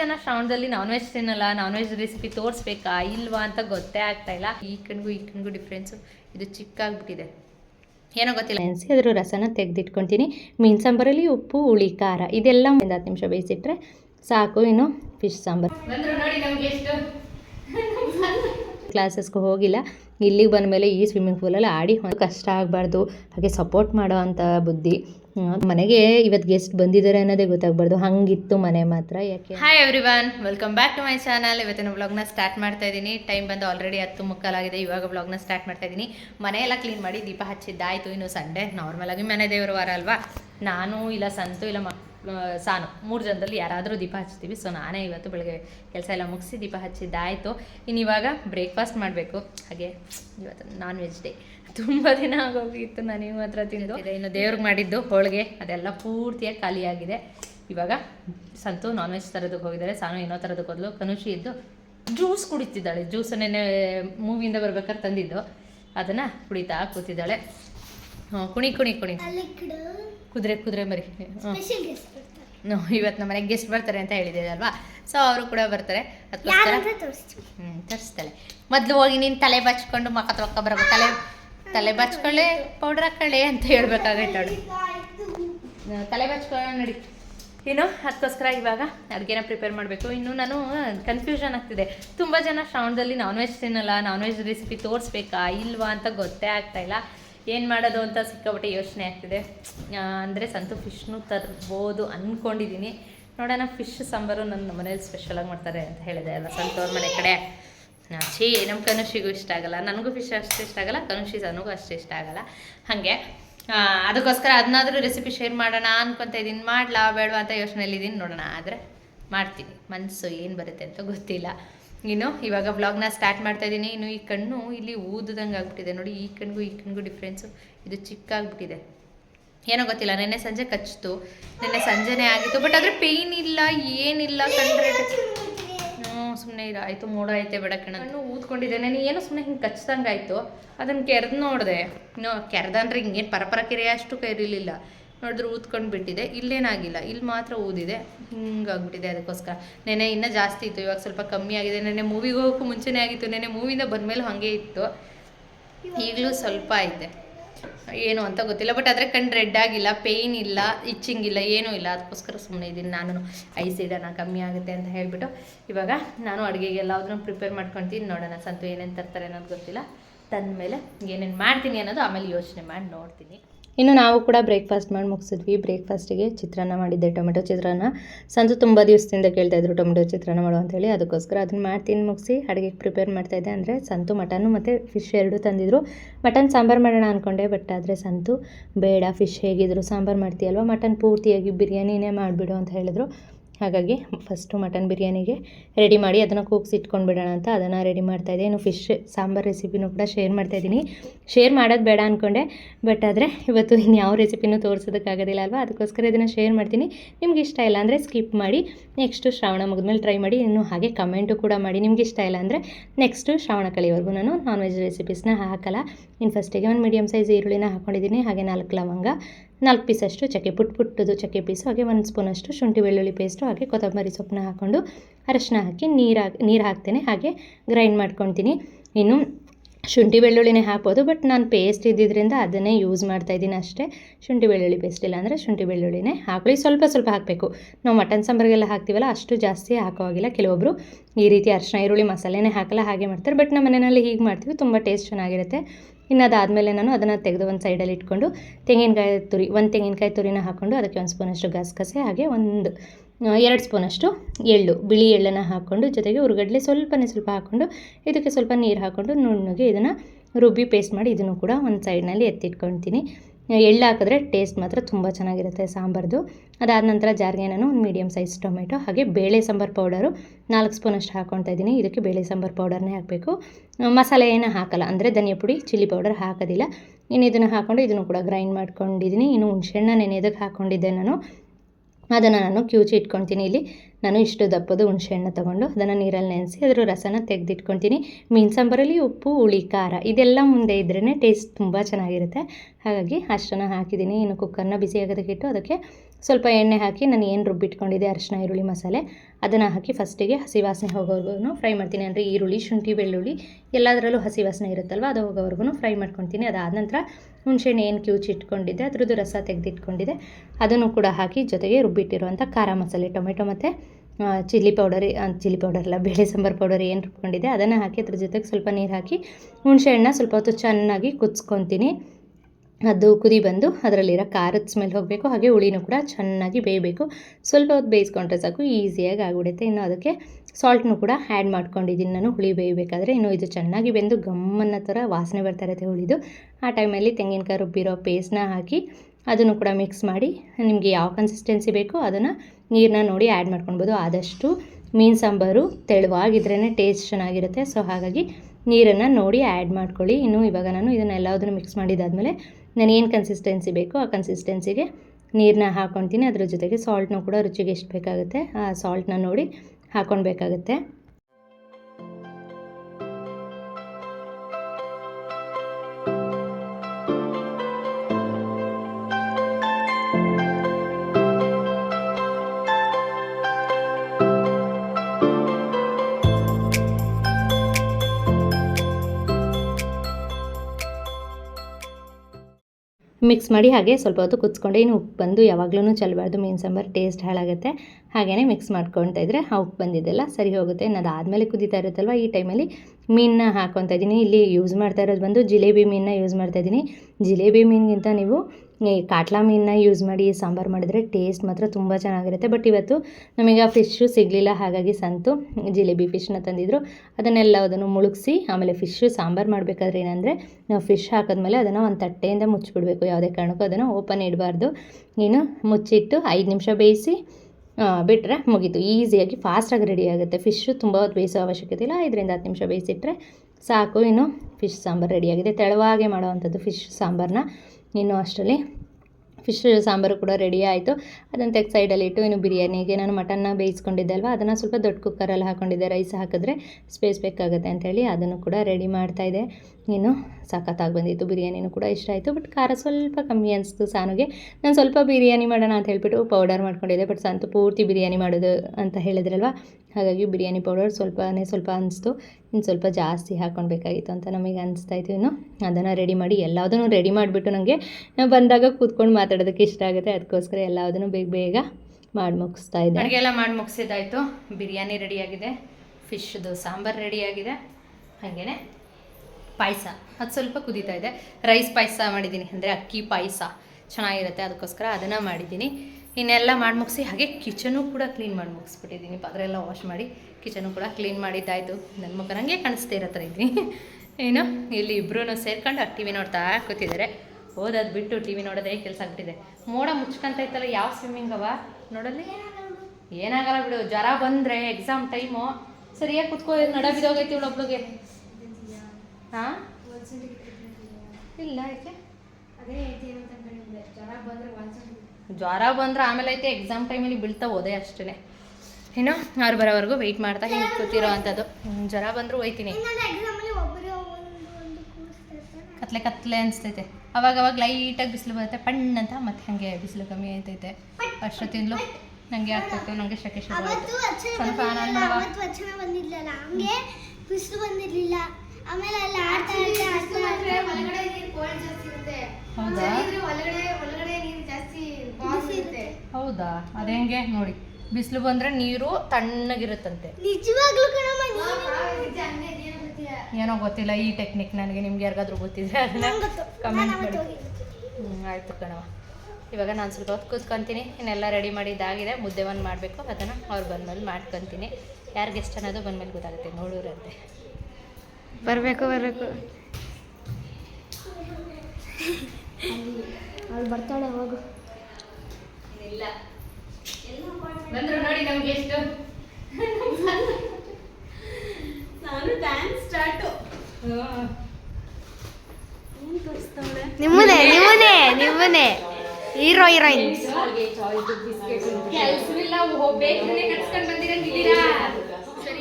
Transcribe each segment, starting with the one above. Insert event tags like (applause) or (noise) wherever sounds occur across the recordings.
ಜನ ಶ್ರಾವಣದಲ್ಲಿ non veg ತಿನ್ನಲ್ಲ non veg recipe ತೋರಿಸ್ಬೇಕಾ ಇಲ್ವಾ ಅಂತ ಗೊತ್ತೇ ಆಗ್ತಾ ಇಲ್ಲ. ಈ ಕಣ್ಗೂ ಈ ಕಣ್ಗೂ ಡಿಫ್ರೆನ್ಸು ಇದು ಚಿಕ್ಕಾಗ್ಬಿಟ್ಟಿದೆ. ಏನೋ ಗೊತ್ತಿಲ್ಲ. ನೆನೆಸಿ ಅದ್ರ ರಸನ ತೆಗೆದಿಟ್ಕೊತೀನಿ. ಮೀನು ಸಾಂಬಾರಲ್ಲಿ ಉಪ್ಪು ಹುಳಿ ಖಾರ ಇದೆಲ್ಲ ಒಂದು ಹತ್ತು ನಿಮಿಷ ಬೇಯಿಸಿಟ್ರೆ ಸಾಕು. ಇನ್ನು ಫಿಶ್ ಸಾಂಬಾರು. ಕ್ಲಾಸಸ್ಗೂ ಹೋಗಿಲ್ಲ. ಇಲ್ಲಿಗೆ ಬಂದಮೇಲೆ ಈ ಸ್ವಿಮ್ಮಿಂಗ್ ಪೂಲಲ್ಲಿ ಆಡಿ ಕಷ್ಟ ಆಗಬಾರ್ದು. ಹಾಗೆ ಸಪೋರ್ಟ್ ಮಾಡೋ ಅಂಥ ಬುದ್ಧಿ. ಮನೆಗೆ ಇವತ್ತು ಗೆಸ್ಟ್ ಬಂದಿದ್ದಾರೆ ಅನ್ನೋದೇ ಗೊತ್ತಾಗಬಾರ್ದು. ಹಂಗಿತ್ತು ಮನೆ ಮಾತ್ರ, ಯಾಕೆ? Hi everyone welcome back to my channel ಇವತ್ತಿನ ಬ್ಲಾಗ್ನ ಸ್ಟಾರ್ಟ್ ಮಾಡ್ತಾ ಇದ್ದೀನಿ ಟೈಮ್ ಬಂದು ಆಲ್ರೆಡಿ ಹತ್ತು ಮುಕ್ಕಾಲಾಗಿದೆ ಇವಾಗ ಬ್ಲಾಗ್ನ ಸ್ಟಾರ್ಟ್ ಮಾಡ್ತಾ ಇದ್ದೀನಿ ಮನೆಯೆಲ್ಲ ಕ್ಲೀನ್ ಮಾಡಿ ದೀಪ ಹಚ್ಚಿದ್ದಾಯಿತು. ಇನ್ನು ಸಂಡೇ ನಾರ್ಮಲಾಗಿ ಮನೆ ದೇವರ ವಾರ ಅಲ್ವಾ? ನಾನು ಇಲ್ಲ ಸಂತು, ಇಲ್ಲ ಮಕ್ ಸಾನು. ಮೂರು ಜನದಲ್ಲಿ ಯಾರಾದರೂ ದೀಪ ಹಚ್ತೀವಿ ಸೊ ನಾನೇ ಇವತ್ತು ಬೆಳಗ್ಗೆ ಕೆಲಸ ಎಲ್ಲ ಮುಗಿಸಿ ದೀಪ ಹಚ್ಚಿದ್ದಾಯಿತು. ಇನ್ನು ಇವಾಗ ಬ್ರೇಕ್ಫಾಸ್ಟ್ ಮಾಡಬೇಕು. ಹಾಗೆ ಇವತ್ತು ನಾನ್ ವೆಜ್ ಡೇ ತುಂಬ ದಿನ ಆಗೋಗಿತ್ತು ನಾನು ನಿಮ್ಮ ಹತ್ರ ತಿಂದು. ಇನ್ನು ದೇವ್ರಿಗೆ ಮಾಡಿದ್ದು ಹೋಳಿಗೆ. ಅದೆಲ್ಲ ಪೂರ್ತಿಯಾಗಿ ಖಾಲಿಯಾಗಿದೆ. ಇವಾಗ ಸಂತು ನಾನ್ ವೆಜ್ ಥರದಕ್ಕೆ ಹೋಗಿದ್ದಾರೆ ಸಾನು ಏನೋ ಥರದಕ್ಕೆ ಹೋದ್ಲು. ಕನುಷಿ ಇದ್ದು ಜ್ಯೂಸ್ ಕುಡಿತಿದ್ದಾಳೆ. ಜ್ಯೂಸ್ ನೆನ್ನೆ ಮೂವಿಯಿಂದ ಬರ್ಬೇಕಾದ್ರೆ ತಂದಿದ್ದು. ಅದನ್ನು ಕುಡಿತಾ ಕೂತಿದ್ದಾಳೆ. ಹ್ಞೂ ಕುಣಿ ಕುಣಿ ಕುಣಿ. ಕುದುರೆ ಕುದುರೆ ಮರಿ. ಇವತ್ತು ನಮ್ಮ ಮನೆಗೆ ಗೆಸ್ಟ್ ಬರ್ತಾರೆ ಅಂತ ಹೇಳಿದೆ ಅಲ್ವಾ? ಸೊ ಅವರು ಕೂಡ ಬರ್ತಾರೆ. ಅದಕ್ಕೋಸ್ಕರ ಹ್ಞೂ ತರಿಸ್ತಾಳೆ ಮೊದಲು ಹೋಗಿ ನೀನು ತಲೆ ಬಚ್ಕೊಂಡು ಮಕ್ಕ ತೊಕ್ಕ ಬರಬೇಕು ತಲೆ ತಲೆ ಬಚ್ಕೊಳ್ಳೆ ಪೌಡರ್ ಹಾಕೊಳ್ಳೆ ಅಂತ ಹೇಳ್ಬೇಕಾಗೈತೆ ಅವಳು ತಲೆ ಬಚ್ಕೊಳ್ಳೋಣ ನಡಿ. ಇನ್ನು ಅದಕ್ಕೋಸ್ಕರ ಇವಾಗ ಅಡುಗೆನ ಪ್ರಿಪೇರ್ ಮಾಡಬೇಕು. ಇನ್ನು ನಾನು ಕನ್ಫ್ಯೂಷನ್ ಆಗ್ತಿದೆ. ತುಂಬ ಜನ ಶ್ರಾವಣದಲ್ಲಿ ನಾನ್ ವೆಜ್ ತಿನ್ನಲ್ಲ. ನಾನ್ ವೆಜ್ ರೆಸಿಪಿ ತೋರಿಸ್ಬೇಕಾ ಇಲ್ವಾ ಅಂತ ಗೊತ್ತೇ ಆಗ್ತಾಯಿಲ್ಲ ಇಲ್ಲ. ಏನು ಮಾಡೋದು ಅಂತ ಸಿಕ್ಕಾಪಟ್ಟೆ ಯೋಚನೆ ಆಗ್ತಿದೆ. ಅಂದರೆ ಸಂತು ಫಿಶ್ನು ತರ್ಬೋದು ಅಂದ್ಕೊಂಡಿದ್ದೀನಿ ನೋಡೋಣ, ಫಿಶ್ ಸಾಂಬಾರು ನನ್ನ ಮನೇಲಿ ಸ್ಪೆಷಲಾಗಿ ಮಾಡ್ತಾರೆ ಅಂತ ಹೇಳಿದೆ ಅಲ್ಲ ಸಂತವ್ರ ಮನೆ ಕಡೆ. ಛೀ ನಮ್ಮ ಕನುಷಿಗೂ ಇಷ್ಟ ಆಗಲ್ಲ. ನನಗೂ ಫಿಶ್ ಅಷ್ಟು ಇಷ್ಟ ಆಗಲ್ಲ, ಕನುಷಿ ನನಗೂ ಅಷ್ಟು ಇಷ್ಟ ಆಗಲ್ಲ. ಹಾಗೆ. ಅದಕ್ಕೋಸ್ಕರ ಅದನ್ನಾದರೂ ರೆಸಿಪಿ ಶೇರ್ ಮಾಡೋಣ ಅನ್ಕೊತ ಇದ್ದೀನಿ ಮಾಡಲಾ, ಬೇಡವಾ ಅಂತ ಯೋಚನೆಯಲ್ಲಿದ್ದೀನಿ ನೋಡೋಣ, ಆದರೆ ಮಾಡ್ತೀನಿ. ಮನಸ್ಸು ಏನು ಬರುತ್ತೆ ಅಂತ ಗೊತ್ತಿಲ್ಲ. ಇನ್ನು ಇವಾಗ ವ್ಲಾಗ್ನ ಸ್ಟಾರ್ಟ್ ಮಾಡ್ತಾ ಇದ್ದೀನಿ. ಇನ್ನು ಈ ಕಣ್ಣು ಇಲ್ಲಿ ಊದದಂಗೆ ಆಗ್ಬಿಟ್ಟಿದೆ. ನೋಡಿ ಈ ಕಣ್ಣಿಗೂ ಈ ಕಣ್ಗೂ ಡಿಫ್ರೆನ್ಸು ಇದು ಚಿಕ್ಕಾಗ್ಬಿಟ್ಟಿದೆ. ಏನೋ ಗೊತ್ತಿಲ್ಲ. ನೆನ್ನೆ ಸಂಜೆ ಕಚ್ಚಿತು ನೆನ್ನೆ ಸಂಜೆನೇ ಆಗಿತ್ತು. ಬಟ್ ಆದರೆ ಪೇಯ್ನ್ ಇಲ್ಲ ಏನಿಲ್ಲ. ಕಂಡ್ರೆ ಹ್ಞೂ ಸುಮ್ಮನೆ ಇರ. ಆಯಿತು ಮೋಡ ಐತೆ ಬೇಡ ಕಣ. ಕಣ್ಣು ಊದ್ಕೊಂಡಿದ್ದೆ ನಾನು ಏನು ಸುಮ್ಮನೆ ಹಿಂಗೆ ಕಚ್ದಂಗೆ ಆಯಿತು ಅದನ್ನು ಕೆರೆದು ನೋಡಿದೆ. ಇನ್ನು ಕೆರೆದಂದ್ರೆ ಹಿಂಗೇನು ಪರಪರ ಕೆರೆ ಅಷ್ಟು ಕೈರಿಲಿಲ್ಲ. ನೋಡಿದ್ರೆ ಊದ್ಕೊಂಡು ಬಿಟ್ಟಿದೆ. ಇಲ್ಲೇನಾಗಿಲ್ಲ. ಇಲ್ಲಿ ಮಾತ್ರ ಊದಿದೆ. ಹಿಂಗಾಗ್ಬಿಟ್ಟಿದೆ ಅದಕ್ಕೋಸ್ಕರ. ನೆನೆ ಇನ್ನೂ ಜಾಸ್ತಿ ಇತ್ತು. ಇವಾಗ ಸ್ವಲ್ಪ ಕಮ್ಮಿ ಆಗಿದೆ. ನೆನೆ ಮೂವಿಗೆ ಹೋಗೋಕ್ಕೂ ಮುಂಚೆನೇ ಆಗಿತ್ತು. ನೆನೆ ಮೂವಿಂದ ಬಂದಮೇಲೆ ಹಾಗೆ ಇತ್ತು. ಈಗಲೂ ಸ್ವಲ್ಪ ಇದೆ ಏನು ಅಂತ ಗೊತ್ತಿಲ್ಲ. ಬಟ್ ಆದರೆ ಕಣ್ಣು ರೆಡ್ ಆಗಿಲ್ಲ. ಪೇಯ್ನ್ ಇಲ್ಲ. ಇಚ್ಚಿಂಗ್ ಇಲ್ಲ. ಏನೂ ಇಲ್ಲ. ಅದಕ್ಕೋಸ್ಕರ ಸುಮ್ಮನೆ ಇದ್ದೀನಿ ನಾನು ಐಸ್ ಇಡೋಣ, ಕಮ್ಮಿ ಆಗುತ್ತೆ ಅಂತ ಹೇಳಿಬಿಟ್ಟು. ಇವಾಗ ನಾನು ಅಡುಗೆಗೆ ಎಲ್ಲಾದ್ರೂ ಪ್ರಿಪೇರ್ ಮಾಡ್ಕೊತೀನಿ. ನೋಡೋಣ ಸಂತು ಏನೇನು ತರ್ತಾರೆ ಅನ್ನೋದು ಗೊತ್ತಿಲ್ಲ. ತಂದಮೇಲೆ ಏನೇನು ಮಾಡ್ತೀನಿ ಅನ್ನೋದು ಆಮೇಲೆ ಯೋಚನೆ ಮಾಡಿ ನೋಡ್ತೀನಿ. ಇನ್ನು ನಾವು ಕೂಡ ಬ್ರೇಕ್ಫಾಸ್ಟ್ ಮಾಡಿ ಮುಗಿಸಿದ್ವಿ. ಬ್ರೇಕ್ಫಾಸ್ಟಿಗೆ ಚಿತ್ರಾನ್ನ ಮಾಡಿದ್ದೆ, ಟೊಮೆಟೊ ಚಿತ್ರಾನ್ನ. ಸಂಜೆ ತುಂಬ ದಿವಸದಿಂದ ಕೇಳ್ತಾ ಇದ್ರು ಟೊಮೆಟೊ ಚಿತ್ರಾನ್ನ ಮಾಡು ಅಂತೇಳಿ ಅದಕ್ಕೋಸ್ಕರ ಅದನ್ನು ಮಾಡ್ತೀನಿ ಮುಗಿಸಿ ಅಡುಗೆಗೆ ಪ್ರಿಪೇರ್ ಮಾಡ್ತಾ ಇದ್ದೆ. ಅಂದರೆ ಸಂತು ಮಟನ್ನು ಮತ್ತು ಫಿಶ್ ಎರಡು ತಂದಿದ್ರು. ಮಟನ್ ಸಾಂಬಾರು ಮಾಡೋಣ ಅಂದ್ಕೊಂಡೆ ಬಟ್ ಆದರೆ ಸಂತು, ಬೇಡ ಫಿಶ್ ಹೇಗಿದ್ರು? ಸಾಂಬಾರು ಮಾಡ್ತೀಯಲ್ವ? ಮಟನ್ ಪೂರ್ತಿಯಾಗಿ ಬಿರಿಯಾನಿನೇ ಮಾಡಿಬಿಡು ಅಂತ ಹೇಳಿದ್ರು. ಹಾಗಾಗಿ ಫಸ್ಟು ಮಟನ್ ಬಿರಿಯಾನಿಗೆ ರೆಡಿ ಮಾಡಿ ಅದನ್ನು ಕೂಗ್ಸಿ ಇಟ್ಕೊಂಡು ಬಿಡೋಣ ಅಂತ ಅದನ್ನು ರೆಡಿ ಮಾಡ್ತಾಯಿದ್ದೆ ಇನ್ನು ಫಿಶ್ ಸಾಂಬಾರು ರೆಸಿಪಿನೂ ಕೂಡ ಶೇರ್ ಮಾಡ್ತಾಯಿದ್ದೀನಿ ಶೇರ್ ಮಾಡೋದು ಬೇಡ ಅಂದ್ಕೊಂಡೆ ಬಟ್ ಆದರೆ ಇವತ್ತು ಇನ್ಯಾವ ರೆಸಿಪಿನೂ ತೋರಿಸೋದಕ್ಕಾಗೋದಿಲ್ಲ ಅಲ್ವಾ? ಅದಕ್ಕೋಸ್ಕರ ಇದನ್ನು ಶೇರ್ ಮಾಡ್ತೀನಿ. ನಿಮ್ಗೆ ಇಷ್ಟ ಇಲ್ಲ ಅಂದರೆ ಸ್ಕಿಪ್ ಮಾಡಿ ನೆಕ್ಸ್ಟು ಶ್ರಾವಣ ಮುಗಿದ್ಮೇಲೆ ಟ್ರೈ ಮಾಡಿ, ಇನ್ನು ಹಾಗೆ ಕಮೆಂಟು ಕೂಡ ಮಾಡಿ. ನಿಮ್ಗೆ ಇಷ್ಟ ಇಲ್ಲ ಅಂದರೆ ನೆಕ್ಸ್ಟು ಶ್ರಾವಣ ಕಳಿವರೆಗೂ ನಾನು ನಾನ್ ವೆಜ್ ರೆಸಿಪೀಸ್ನ ಹಾಕಲ್ಲ. ಇನ್ನು ಫಸ್ಟಿಗೆ ಒಂದು ಮೀಡಿಯಮ್ ಸೈಜ್ ಈರುಳ್ಳಿನ ಹಾಕ್ಕೊಂಡಿದ್ದೀನಿ ಹಾಗೆ ನಾಲ್ಕು ಲವಂಗ ನಾಲ್ಕು ಪೀಸಷ್ಟು ಚಕ್ಕೆ ಪುಟ್ಟು ಪುಟ್ಟದು ಚಕ್ಕೆ ಪೀಸು, ಹಾಗೆ ಒಂದು ಸ್ಪೂನಷ್ಟು ಶುಂಠಿ ಬೆಳ್ಳುಳ್ಳಿ ಪೇಸ್ಟು ಹಾಗೆ ಕೊತ್ತಂಬರಿ ಸೊಪ್ಪನ್ನ ಹಾಕ್ಕೊಂಡು ಅರಶಿನ ಹಾಕಿ ನೀರು ಹಾಕಿ ನೀರು ಹಾಕ್ತೇನೆ, ಹಾಗೆ ಗ್ರೈಂಡ್ ಮಾಡ್ಕೊತೀನಿ ಇನ್ನು ಶುಂಠಿ ಬೆಳ್ಳುಳ್ಳಿನೇ ಹಾಕ್ಬೋದು ಬಟ್ ನಾನು ಪೇಸ್ಟ್ ಇದ್ದಿದ್ದರಿಂದ ಅದನ್ನೇ ಯೂಸ್ ಮಾಡ್ತಾ ಇದ್ದೀನಿ ಅಷ್ಟೇ. ಶುಂಠಿ ಬೆಳ್ಳುಳ್ಳಿ ಪೇಸ್ಟ್ ಇಲ್ಲ ಅಂದರೆ ಶುಂಠಿ ಬೆಳ್ಳುಳ್ಳಿನೇ ಹಾಕೊಳ್ಳಿ ಸ್ವಲ್ಪ ಸ್ವಲ್ಪ ಹಾಕಬೇಕು. ನಾವು ಮಟನ್ ಸಾಂಬಾರಿಗೆಲ್ಲ ಹಾಕ್ತೀವಲ್ಲ, ಅಷ್ಟು ಜಾಸ್ತಿ ಹಾಕೋವಾಗಿಲ್ಲ ಕೆಲವೊಬ್ಬರು ಈ ರೀತಿ ಅರಿಶಿನ, ಈರುಳ್ಳಿ, ಮಸಾಲೆನೇ ಹಾಕಲ್ಲ, ಹಾಗೆ ಮಾಡ್ತಾರೆ. ಬಟ್ ನಮ್ಮ ಮನೆಯಲ್ಲಿ ಹೀಗೆ ಮಾಡ್ತೀವಿ, ತುಂಬ ಟೇಸ್ಟ್ ಚೆನ್ನಾಗಿರುತ್ತೆ. ಇನ್ನು ಅದಾದಮೇಲೆ ನಾನು ಅದನ್ನು ತೆಗೆದು ಒಂದು ಸೈಡಲ್ಲಿ ಇಟ್ಕೊಂಡು ತೆಂಗಿನಕಾಯಿ ತುರಿ, ಒಂದು ತೆಂಗಿನಕಾಯಿ ತುರಿನ ಹಾಕ್ಕೊಂಡು ಅದಕ್ಕೆ ಒಂದು ಸ್ಪೂನಷ್ಟು ಗಸಗಸೆ ಹಾಗೆ ಒಂದು ಎರಡು ಸ್ಪೂನಷ್ಟು ಎಳ್ಳು, ಬಿಳಿ ಎಳ್ಳನ್ನು ಹಾಕ್ಕೊಂಡು ಜೊತೆಗೆ ಉರುಗಡ್ಲೆ ಸ್ವಲ್ಪನೇ ಸ್ವಲ್ಪ ಹಾಕ್ಕೊಂಡು ಇದಕ್ಕೆ ಸ್ವಲ್ಪ ನೀರು ಹಾಕ್ಕೊಂಡು ನುಣ್ಣಗೆ ಇದನ್ನು ರುಬ್ಬಿ ಪೇಸ್ಟ್ ಮಾಡಿ ಇದನ್ನು ಕೂಡ ಒಂದು ಸೈಡ್ನಲ್ಲಿ ಎತ್ತಿಟ್ಕೊಳ್ತೀನಿ. ಎಳ್ಳು ಹಾಕಿದ್ರೆ ಟೇಸ್ಟ್ ಮಾತ್ರ ತುಂಬ ಚೆನ್ನಾಗಿರುತ್ತೆ ಸಾಂಬಾರ್ದು. ಅದಾದ ನಂತರ ಜಾರಿಗೆ ನಾನು ಒಂದು ಮೀಡಿಯಮ್ ಸೈಜ್ ಟೊಮೆಟೊ ಹಾಗೆ ಬೇಳೆ ಸಾಂಬಾರು ಪೌಡರು ನಾಲ್ಕು ಸ್ಪೂನಷ್ಟು ಹಾಕ್ಕೊಳ್ತಾ ಇದ್ದೀನಿ. ಇದಕ್ಕೆ ಬೇಳೆ ಸಾಂಬಾರು ಪೌಡರ್ನೇ ಹಾಕಬೇಕು. ಮಸಾಲೆ ಏನು ಹಾಕಲ್ಲ, ಅಂದರೆ ಧನಿಯಾ ಪುಡಿ ಚಿಲ್ಲಿ ಪೌಡರ್ ಹಾಕೋದಿಲ್ಲ. ಇನ್ನು ಇದನ್ನು ಹಾಕ್ಕೊಂಡು ಇದನ್ನು ಕೂಡ ಗ್ರೈಂಡ್ ಮಾಡ್ಕೊಂಡಿದ್ದೀನಿ. ಇನ್ನು ಹುಣ್ಸೆಹಣ್ಣ ನೆನೆಯೋದಕ್ಕೆ ಹಾಕ್ಕೊಂಡಿದ್ದೆ ನಾನು. ಅದನ್ನು ನಾನು ಕ್ಯೂಚಿ ಇಟ್ಕೊತೀನಿ ಇಲ್ಲಿ ನಾನು ಇಷ್ಟು ದಪ್ಪದು ಹುಣಸೆಹಣ್ಣು ತೊಗೊಂಡು ಅದನ್ನು ನೀರಲ್ಲಿ ನೆನೆಸಿ ಅದರ ರಸನ ತೆಗೆದಿಟ್ಕೊತೀನಿ ಮೀನು ಸಾಂಬಾರಲ್ಲಿ ಉಪ್ಪು, ಹುಳಿ, ಖಾರ ಇದೆಲ್ಲ ಮುಂದೆ ಇದ್ರೇ ಟೇಸ್ಟ್ ತುಂಬ ಚೆನ್ನಾಗಿರುತ್ತೆ. ಹಾಗಾಗಿ ಅಷ್ಟನ್ನು ಹಾಕಿದ್ದೀನಿ. ಇನ್ನು ಕುಕ್ಕರ್ನ ಬಿಸಿ ಆಗೋದಕ್ಕಿಟ್ಟು ಅದಕ್ಕೆ ಸ್ವಲ್ಪ ಎಣ್ಣೆ ಹಾಕಿ ನಾನು ಏನು ರುಬ್ಬಿಟ್ಕೊಂಡಿದ್ದೆ ಅರಿಶಿನ, ಈರುಳ್ಳಿ, ಮಸಾಲೆ, ಅದನ್ನು ಹಾಕಿ ಫಸ್ಟಿಗೆ ಹಸಿ ವಾಸನೆ ಹೋಗೋವರೆಗೂ ಫ್ರೈ ಮಾಡ್ತೀನಿ. ಅಂದರೆ ಈರುಳ್ಳಿ, ಶುಂಠಿ, ಬೆಳ್ಳುಳ್ಳಿ ಎಲ್ಲದರಲ್ಲೂ ಹಸಿ ವಾಸನೆ ಇರುತ್ತಲ್ವ? ಅದು ಹೋಗೋವರೆಗೂ ಫ್ರೈ ಮಾಡ್ಕೊತೀನಿ. ಅದಾದ ನಂತರ ಹುಣಸೆಹಣ್ಣು ಏನು ಇಟ್ಕೊಂಡಿದ್ದೆ, ಅದ್ರದ್ದು ರಸ ತೆಗೆದಿಟ್ಕೊಂಡಿದ್ದೆ. ಅದನ್ನು ಕೂಡ ಹಾಕಿ ಜೊತೆಗೆ ರುಬ್ಬಿಟ್ಟಿರುವಂಥ ಖಾರ ಮಸಾಲೆ, ಟೊಮೆಟೊ ಮತ್ತು ಚಿಲ್ಲಿ ಪೌಡರ್ ಚಿಲ್ಲಿ ಪೌಡರ್ ಅಲ್ಲ, ಬೇಳೆ ಸಾಂಬಾರು ಪೌಡರ್ ಏನು ರುಬ್ಕೊಂಡಿದ್ದೆ, ಅದನ್ನು ಹಾಕಿ ಅದ್ರ ಜೊತೆಗೆ ಸ್ವಲ್ಪ ನೀರು ಹಾಕಿ ಹುಣಸೆಹಣ್ಣ ಸ್ವಲ್ಪ ಹೊತ್ತು ಚೆನ್ನಾಗಿ ಕುದಿಸ್ಕೊತೀನಿ. ಅದು ಕುದಿ ಬಂದು ಅದರಲ್ಲಿರೋ ಖಾರದ ಸ್ಮೆಲ್ ಹೋಗಬೇಕು. ಹಾಗೆ ಹುಳಿನೂ ಕೂಡ ಚೆನ್ನಾಗಿ ಬೇಯಬೇಕು. ಸ್ವಲ್ಪ ಹೊತ್ತು ಬೇಯಿಸ್ಕೊಂಡ್ರೆ ಸಾಕು, ಈಸಿಯಾಗಿ ಆಗಿಬಿಡುತ್ತೆ ಇನ್ನು ಅದಕ್ಕೆ ಸಾಲ್ಟ್ನು ಕೂಡ ಆ್ಯಡ್ ಮಾಡ್ಕೊಂಡಿದ್ದೀನಿ ನಾನು. ಹುಳಿ ಬೇಯಬೇಕಾದ್ರೆ ಇನ್ನು ಇದು ಚೆನ್ನಾಗಿ ಬೆಂದು ಗಮ್ಮನ್ನ ಥರ ವಾಸನೆ ಬರ್ತಾ ಇರುತ್ತೆ ಹುಳಿದು. ಆ ಟೈಮಲ್ಲಿ ತೆಂಗಿನಕಾಯಿ ರುಬ್ಬಿರೋ ಪೇಸ್ಟ್ನ ಹಾಕಿ ಅದನ್ನು ಕೂಡ ಮಿಕ್ಸ್ ಮಾಡಿ ನಿಮಗೆ ಯಾವ ಕನ್ಸಿಸ್ಟೆನ್ಸಿ ಬೇಕೋ ಅದನ್ನು ನೀರನ್ನ ನೋಡಿ ಆ್ಯಡ್ ಮಾಡ್ಕೊಳ್ಬೋದು. ಆದಷ್ಟು ಮೀನು ಸಾಂಬಾರು ತೆಳುವಾಗಿದ್ರೇ ಟೇಸ್ಟ್ ಚೆನ್ನಾಗಿರುತ್ತೆ. ಸೊ ಹಾಗಾಗಿ ನೀರನ್ನು ನೋಡಿ ಆ್ಯಡ್ ಮಾಡ್ಕೊಳ್ಳಿ. ಇನ್ನು ಇವಾಗ ನಾನು ಇದನ್ನೆಲ್ಲದನ್ನು ಮಿಕ್ಸ್ ಮಾಡಿದಾದಮೇಲೆ ನಾನು ಏನು ಕನ್ಸಿಸ್ಟೆನ್ಸಿ ಬೇಕೋ ಆ ಕನ್ಸಿಸ್ಟೆನ್ಸಿಗೆ ನೀರನ್ನ ಹಾಕ್ಕೊತೀನಿ ಅದ್ರ ಜೊತೆಗೆ ಸಾಲ್ಟ್ನೂ ಕೂಡ ರುಚಿಗೆ ಎಷ್ಟು ಬೇಕಾಗುತ್ತೆ ಆ ಸಾಲ್ಟ್ನ ನೋಡಿ ಹಾಕ್ಕೊಳ್ಬೇಕಾಗುತ್ತೆ ಮಿಕ್ಸ್ ಮಾಡಿ ಹಾಗೆ ಸ್ವಲ್ಪ ಹೊತ್ತು ಕುದಿಸ್ಕೊಂಡೆ, ಇನ್ನು ಉಪ್ಪು ಬಂದು ಯಾವಾಗಲೂ ಚೆಲ್ಲಬಾರ್ದು ಮೀನು ಸಾಂಬಾರು ಟೇಸ್ಟ್ ಹಾಳಾಗುತ್ತೆ. ಹಾಗೆಯೇ ಮಿಕ್ಸ್ ಮಾಡ್ಕೊಳ್ತಾ ಇದ್ದರೆ ಆ ಉಪ್ಪು ಬಂದಿದ್ದೆಲ್ಲ ಸರಿ ಹೋಗುತ್ತೆ. ಇನ್ನು ಅದಾದಮೇಲೆ ಕುದೀತಾ ಇರುತ್ತಲ್ವ, ಈ ಟೈಮಲ್ಲಿ ಮೀನನ್ನ ಹಾಕ್ಕೊತಾ ಇದ್ದೀನಿ. ಇಲ್ಲಿ ಯೂಸ್ ಮಾಡ್ತಾ ಇರೋದು ಬಂದು ಜಿಲೇಬಿ ಮೀನನ್ನ ಯೂಸ್ ಮಾಡ್ತಾ ಇದ್ದೀನಿ. ಜಿಲೇಬಿ ಮೀನಿಗಿಂತ ನೀವು ಈ ಕಾಟ್ಲಾ ಮೀನನ್ನ ಯೂಸ್ ಮಾಡಿ ಸಾಂಬಾರು ಮಾಡಿದರೆ ಟೇಸ್ಟ್ ಮಾತ್ರ ತುಂಬ ಚೆನ್ನಾಗಿರುತ್ತೆ. ಬಟ್ ಇವತ್ತು ನಮಗೆ ಆ ಫಿಶ್ಶು ಸಿಗಲಿಲ್ಲ, ಹಾಗಾಗಿ ಸಂತು ಜಿಲೇಬಿ ಫಿಶ್ನ ತಂದಿದ್ರು. ಅದನ್ನೆಲ್ಲ ಅದನ್ನು ಮುಳುಗಿಸಿ, ಆಮೇಲೆ ಫಿಶ್ಶು ಸಾಂಬಾರು ಮಾಡಬೇಕಾದ್ರೆ ಏನಂದರೆ, ನಾವು ಫಿಶ್ ಹಾಕಿದ್ಮೇಲೆ ಅದನ್ನು ಒಂದು ತಟ್ಟೆಯಿಂದ ಮುಚ್ಚಿಬಿಡಬೇಕು ಯಾವುದೇ ಕಾರಣಕ್ಕೂ ಅದನ್ನು ಓಪನ್ ಇಡಬಾರ್ದು. ಇನ್ನು ಮುಚ್ಚಿಟ್ಟು ಐದು ನಿಮಿಷ ಬೇಯಿಸಿ ಬಿಟ್ಟರೆ ಮುಗೀತು. ಈಸಿಯಾಗಿ ಫಾಸ್ಟಾಗಿ ರೆಡಿ ಆಗುತ್ತೆ. ಫಿಶ್ಶು ತುಂಬ ಹೊತ್ತು ಬೇಯಿಸೋ ಅವಶ್ಯಕತೆ ಇಲ್ಲ. ಐದರಿಂದ ಹತ್ತು ನಿಮಿಷ ಬೇಯಿಸಿಟ್ರೆ ಸಾಕು. ಇನ್ನು ಫಿಶ್ ಸಾಂಬಾರು ರೆಡಿಯಾಗಿದೆ ತೆಳುವಾಗೆ ಮಾಡುವಂಥದ್ದು ಫಿಶ್ ಸಾಂಬಾರನ್ನ ಇನ್ನು ಅಷ್ಟರಲ್ಲಿ. ಫಿಶ್ ಸಾಂಬಾರು ಕೂಡ ರೆಡಿ ಆಯಿತು. ಅದನ್ನು ತೆಗೆದು ಸೈಡಲ್ಲಿ ಇಟ್ಟು ಇನ್ನು ಬಿರಿಯಾನಿಗೆ ನಾನು ಮಟನ್ನ ಬೇಯಿಸ್ಕೊಂಡಿದ್ದೆ ಅಲ್ವಾ? ಅದನ್ನು ಸ್ವಲ್ಪ ದೊಡ್ಡ ಕುಕ್ಕರಲ್ಲಿ ಹಾಕ್ಕೊಂಡಿದ್ದೆ ರೈಸ್ ಹಾಕಿದ್ರೆ ಸ್ಪೇಸ್ ಬೇಕಾಗುತ್ತೆ ಅಂತೇಳಿ ಅದನ್ನು ಕೂಡ ರೆಡಿ ಮಾಡ್ತಾಯಿದ್ದೆ ಇನ್ನು ಸಖತ್ತಾಗಿ ಬಂದಿತ್ತು. ಬಿರಿಯಾನಿನೂ ಕೂಡ ಇಷ್ಟ ಆಯಿತು. ಬಟ್ ಖಾರ ಸ್ವಲ್ಪ ಕಮ್ಮಿ ಅನಿಸ್ತು ಸಾನುಗೆ. ನಾನು ಸ್ವಲ್ಪ ಬಿರಿಯಾನಿ ಮಾಡೋಣ ಅಂತ ಹೇಳಿಬಿಟ್ಟು ಪೌಡರ್ ಮಾಡ್ಕೊಂಡಿದ್ದೆ. ಬಟ್ ಸಂತು ಪೂರ್ತಿ ಬಿರಿಯಾನಿ ಮಾಡೋದು ಅಂತ ಹೇಳಿದ್ರಲ್ವ? ಹಾಗಾಗಿ ಬಿರಿಯಾನಿ ಪೌಡರ್ ಸ್ವಲ್ಪನೇ ಸ್ವಲ್ಪ ಅನಿಸ್ತು, ಇನ್ನು ಸ್ವಲ್ಪ ಜಾಸ್ತಿ ಹಾಕ್ಕೊಳ್ಬೇಕಾಗಿತ್ತು ಅಂತ ನಮಗೆ ಅನಿಸ್ತಾ ಇತ್ತು ಇನ್ನು. ಅದನ್ನು ರೆಡಿ ಮಾಡಿ ಎಲ್ಲದನ್ನು ರೆಡಿ ಮಾಡಿಬಿಟ್ಟು ನನಗೆ ಬಂದಾಗ ಕೂತ್ಕೊಂಡು ಮಾತಾಡೋದಕ್ಕೆ ಇಷ್ಟ ಆಗುತ್ತೆ, ಅದಕ್ಕೋಸ್ಕರ ಎಲ್ಲದನ್ನು ಬೇಗ ಬೇಗ ಮಾಡಿ ಮುಗಿಸ್ತಾ ಇದ್ದೆ. ಅಡುಗೆ ಎಲ್ಲ ಮಾಡಿ ಮುಗಿಸಿದ್ದಾಯಿತು. ಬಿರಿಯಾನಿ ರೆಡಿಯಾಗಿದೆ ಫಿಶ್ದು ಸಾಂಬಾರು ರೆಡಿಯಾಗಿದೆ ಹಾಗೆಯೇ ಪಾಯಸ, ಅದು ಸ್ವಲ್ಪ ಕುದೀತಾ ಇದೆ. ರೈಸ್ ಪಾಯಸ ಮಾಡಿದ್ದೀನಿ, ಅಂದರೆ ಅಕ್ಕಿ ಪಾಯಸ. ಚೆನ್ನಾಗಿರುತ್ತೆ, ಅದಕ್ಕೋಸ್ಕರ ಅದನ್ನು ಮಾಡಿದ್ದೀನಿ. ಇನ್ನೆಲ್ಲ ಮಾಡಿ ಮುಗಿಸಿ ಹಾಗೆ ಕಿಚನು ಕೂಡ ಕ್ಲೀನ್ ಮಾಡಿ ಮುಗಿಸ್ಬಿಟ್ಟಿದ್ದೀನಿ ಪಾತ್ರೆ ಎಲ್ಲ ವಾಶ್ ಮಾಡಿ ಕಿಚನು ಕೂಡ ಕ್ಲೀನ್ ಮಾಡಿದ್ದಾಯಿತು. ನನ್ನ ಮುಖ ನನಗೆ ಕಾಣಿಸ್ತಾ ಇರೋ ಥರ ಏನು ಇಲ್ಲಿ ಇಬ್ಬರೂ ಸೇರ್ಕೊಂಡು ಟಿ ವಿ ನೋಡ್ತಾ ಕೂತಿದ್ದಾರೆ. ಓದೋದು ಬಿಟ್ಟು ಟಿ ವಿ ನೋಡೋದೇ ಕೆಲಸ ಆಗ್ಬಿಟ್ಟಿದೆ. ಮೋಡ ಮುಚ್ಕೊಂತ ಇತ್ತಲ್ಲ, ಯಾವ ಸ್ವಿಮ್ಮಿಂಗ್ ಅವ? ನೋಡಲ್ಲಿ ಏನಾಗಲ್ಲ. ಬಿಡು, ಜ್ವರ ಬಂದರೆ ಎಕ್ಸಾಮ್ ಟೈಮು ಸರಿಯಾಗಿ ಕುತ್ಕೋ ನಡ ಬಿದ್ದೋಗೈತಿ ಇವಳೊಬ್ಳಿಗೆ ಹಾಂ ಇಲ್ಲ ಯಾಕೆ? ಅದೇ ಜ್ವರ ಬಂದ್ರೆ ಆಮೇಲೆ ಐತೆ ಎಕ್ಸಾಮ್ ಟೈಮಲ್ಲಿ ಬೀಳ್ತಾ ಹೋದೆ ಅಷ್ಟೇ ಏನು ಅವ್ರು ಬರೋವರೆಗೂ ವೆಯ್ಟ್ ಮಾಡ್ತಾ ಹಿಂಗೆ ಕೂತಿರೋ ಅಂಥದ್ದು. ಜ್ವರ ಬಂದರೂ ಹೋಯ್ತೀನಿ. ಕತ್ಲೆ ಕತ್ಲೆ ಅನಿಸ್ತೈತೆ. ಅವಾಗ ಅವಾಗ ಲೈಟಾಗಿ ಬಿಸಿಲು ಬರುತ್ತೆ ಪಣ್ಣಂತ ಮತ್ತೆ ಹಾಗೆ ಬಿಸಿಲು ಕಮ್ಮಿ ಆಯ್ತೈತೆ. ಅಷ್ಟೊತ್ತಿಂದಲೂ ನನಗೆ ಆಗ್ತಿತ್ತು ನನಗೆ ಶಕೆ ಶುರು ಆಯಿತು ಸ್ವಲ್ಪ ಬಿಸಿಲು ಬಂದಿರ್ಲಿಲ್ಲ. ಆಮೇಲೆ ಅಲ್ಲಿ ಆಡ್ತಾ ಹೌದಾ ಇದ್ರೆ ಒಳಗಡೆ ಒಳಗಡೆ ನೀರು ಜಾಸ್ತಿ ಹೌದಾ? ಅದೇ ಹೆಂಗೆ? ನೋಡಿ. ಬಿಸಿಲು ಬಂದ್ರೆ ನೀರು ತಣ್ಣಗಿರುತ್ತಂತೆ. ನಿಜವಾಗ್ಲೂ ಕಣಮ್ಮ ಏನೋ ಗೊತ್ತಿಲ್ಲ. ಈ ಟೆಕ್ನಿಕ್ ನನಗೆ ನಿಮ್ಗೆ ಯಾರಿಗಾದ್ರೂ ಗೊತ್ತಿದ್ರೆ ಅದನ್ನ ಕಮೆಂಟ್ ಮಾಡಿ. ಹ್ಞೂ ಆಯಿತು ಕಣವ ಇವಾಗ ನಾನು ಸ್ವಲ್ಪ ಹೊತ್ತು ಕೂತ್ಕೊತೀನಿ. ಇನ್ನೆಲ್ಲ ರೆಡಿ ಮಾಡಿದ್ದಾಗಿದೆ ಮುದ್ದೆ ಒಂದು ಮಾಡಬೇಕು. ಅದನ್ನು ಅವ್ರು ಬಂದ್ಮೇಲೆ ಮಾಡ್ಕೊತೀನಿ. ಯಾರಿಗೆ ಎಷ್ಟು ಅನ್ನೋದು ಬಂದ್ಮೇಲೆ ಗೊತ್ತಾಗುತ್ತೆ. ನೋಡೋರಂತೆ. ಬರಬೇಕು ಬರಬೇಕು. ಅವ್ರು ಬರ್ತಾಳೆ ಹೋಗು. ಇಲ್ಲ. ಬಂದ್ರು ನೋಡಿ ನಮ್ಗೆ ಎಷ್ಟು. ನಾನು ಡ್ಯಾನ್ಸ್ ಸ್ಟಾರ್ಟ್ ನಿಮ್ಮನೆ ನಿಮ್ಮನೆ ನಿಮ್ಮನೆ ಹೀರೋ ಹೀರೋಯಿನ್. ಕೆಲಸವಿಲ್ಲ ಬೇಕನೆ ಕಟ್ಸ್ಕೊಂಡು ಬಂದಿರಂಗಿಲ್ಲ